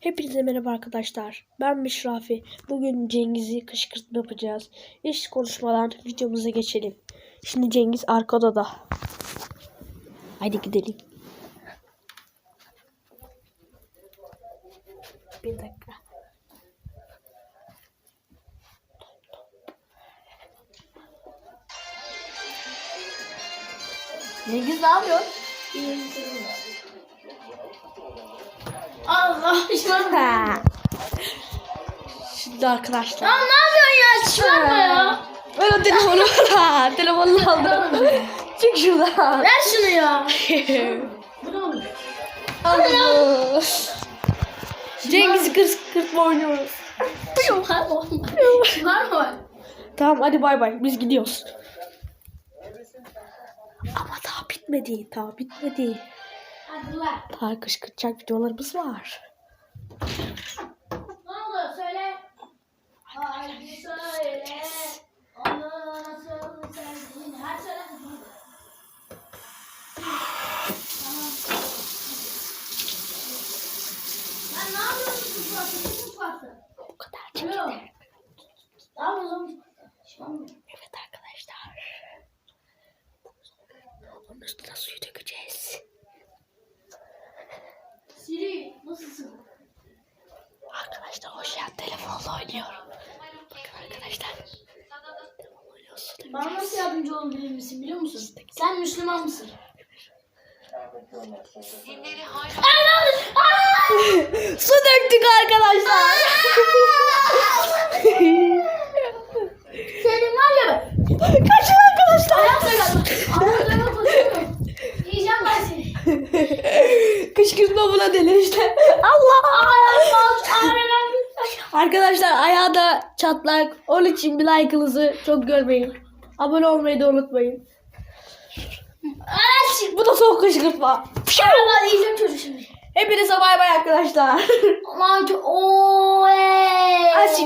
Hepinize merhaba arkadaşlar. Ben Mişrafi. Bugün Cengiz'i kışkırtma yapacağız. Hiç konuşmadan videomuza geçelim. Şimdi Cengiz arka odada. Haydi gidelim. Bir dakika. Cengiz ne yapıyor? Ha. Şimdi arkadaşlar. Ya ne yapıyorsun ya? Çıkarma ya. Ben o telefonu ha, telefonunu aldım. Çık şuradan. Ver şunu ya. Bu ne olur? Allah. Cengiz kışkırtma oynuyoruz. Çıkarma. Çıkarma. Tamam hadi bay bay biz gidiyoruz. Ama daha bitmedi. Daha bitmedi. Lan. Daha kışkırtacak videolarımız var. Ne oldu? Söyle. Haydi söyle. Onu nasıl sevdiğini her söyle. Sen ne yapıyorsun mutfakta? Mutfakta. O kadar Yok. çekildi. Ne yapıyorsun? Çıkarma. Evet arkadaşlar. Onun üstüne suyu dökeceğiz. Siri nasılsın? Arkadaşlar o şu an telefonla oynuyor. Bakın arkadaşlar. Bana nasıl yardımcı olabilir misin biliyor musun? Sen Müslüman mısın? Su döktük arkadaşlar. Senin var ya. Kaçın arkadaşlar. Yiyeceğim ben seni. Kışkırtma buna denir işte. Allah. Ayağım aç. Ayağım Arkadaşlar ayağı da çatlak. Onun için bir like'ınızı çok görmeyin. Abone olmayı da unutmayın. aç. Bu da soğuk kışkırtma. Ayağım yiyeceğim çocuğu şimdi. Hepinize bay bay arkadaşlar. Aman. Aç